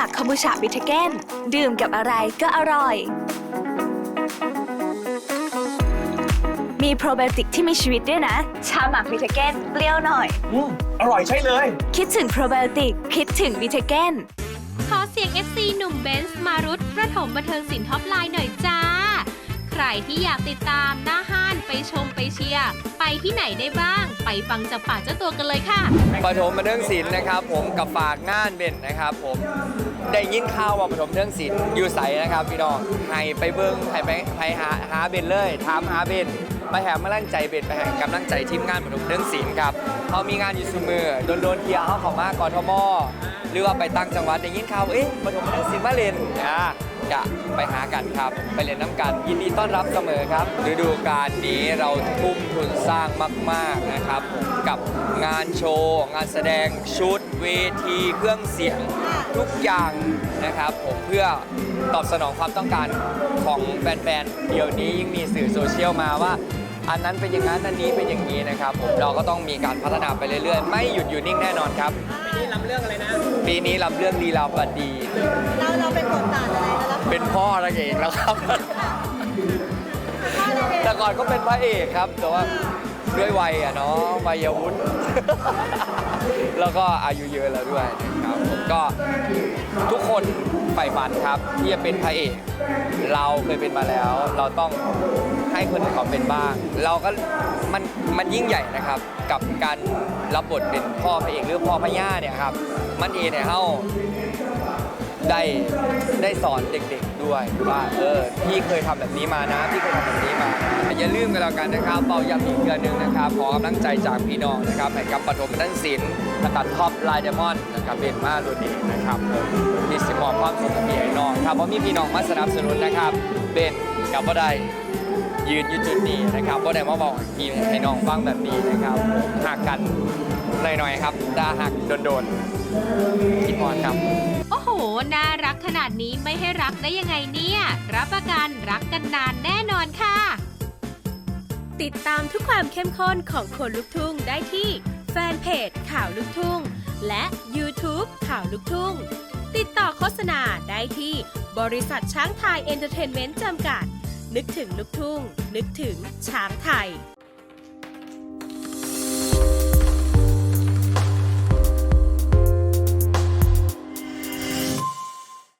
หมักคอมบูชาบิทเกนดื่มกับอะไรก็อร่อย มีโปรไบโอติกที่มีชีวิตด้วยนะ ชาหมักบิทเกนเปรี้ยวหน่อย อืมอร่อยใช่เลย คิดถึงโปรไบโอติก คิดถึงบิทเกนขอเสียง FC หนุ่มเบนซ์มารุตประถมบันเทิงศิลป์ท็อปไลน์หน่อยจ้าใค รที่อยากติดตามหน้าห้านไปชมไปเชียร์ไปที่ไหนได้บ้าง ไปฟังจากปากเจ้าตัวกันเลยค่ะ ปฐมบันเทิงศิลป์นะครับ ผมกับฝากงานเบนนะครับ ผมได้ยินข่าวว่าปฐมบันเทิงศิลป์อยู่ใสนะครับพี่น้องให้ไปเบิ้งให้ไปไปหาหาเบนเลยถามหาเบนไปแหกำลังใจเบนไปแหกกำลังใจทีมงานปฐมบันเทิงศิลป์ครับเขามีงานอยู่เสมือโดนโดนเทียร์เขาเขามากทมหรือว่าไปตั้งจังหวัดได้ยินข่าวว่าเอ๊ะปฐมบันเทิงศิลป์มาเล่นอ่า จะไปหากันครับ ไปเล่นน้ำกัน ยินดีต้อนรับเสมอครับ ฤดูกาลนี้เราทุ่มทุนสร้างมาก ๆนะครับผมกับงานโชว์ งานแสดงชุด เวทีเครื่องเสียงทุกอย่างนะครับ ผมเพื่อตอบสนองความต้องการของแฟนๆเดี๋ยวนี้ยิ่งมีสื่อโซเชียลมาว่าอันนั้นเป็นอย่างนั้นอันนี้เป็นอย่างนี้นะครับผมเราก็ต้องมีการพัฒนาไปเรื่อยๆ ไม่หยุดอยู่นิ่งแน่นอนครับ ปีนี้ลำเรื่องอะไรนะ ปีนี้ลำเรื่องลีลาบดีเราเราเป็นบทบาทอะไรนะแล้ว เป็นพ่อนั่นเองแล้วครับ แต่ก่อนก็เป็นพระเอกครับ แต่ว่าด้วยวัยอะเนาะวัยวุฒิ แล้วก็อายุเยอะแล้วด้วยนะครับผมก็ทุกคนใฝ่ฝันครับที่จะเป็นพระเอก เราเคยเป็นมาแล้ว เราต้องให้คนอื่นเขาเป็นบ้าง เราก็มันมันยิ่งใหญ่นะครับ กับการรับบทเป็นพ่อพระเอกหรือพ่อพญาเนี่ยครับ มันเองเนี่ยเฮา ได้ได้สอนเด็กๆด้วยว่าเออพี่เคยทำแบบนี้มานะพี่เคยทำแบบนี้มาอย่าลืมกันแล้วกันนะครับเบาย้ำอีกเดือนหนึ่งนะครับขอกำลังใจจากพี่น้องนะครับให้กับปฐมนันศิลป์และกับท็อปไลน์เดมอนนะครับเป็นมารุ่นนี้นะครับผมที่สิมอบความสุขกับพี่ไอ้น้องครับเพราะมีพี่น้องมาสนับสนุนนะครับเป็นกับว่าได้ยืนอยู่จุดนี้นะครับว่าได้มาบอกพี่ให้น้องฟังแบบนี้นะครับหักกันหน่อยๆครับดาหักโดนๆคิดพอดครับ หน่ารักขนาดนี้ไม่ให้รักได้ยังไงเนี่ย รับประกันรักกันนานแน่นอนค่ะ ติดตามทุกความเข้มข้นของคนลุกทุ่งได้ที่แฟนเพจข่าวลุกทุ่ง และ YouTube ข่าวลุกทุ่ง ติดต่อโฆษณาได้ที่บริษัทช้างไทยเอนเตอร์เทนเมนต์จำกัด นึกถึงลุกทุ่ง นึกถึงช้างไทย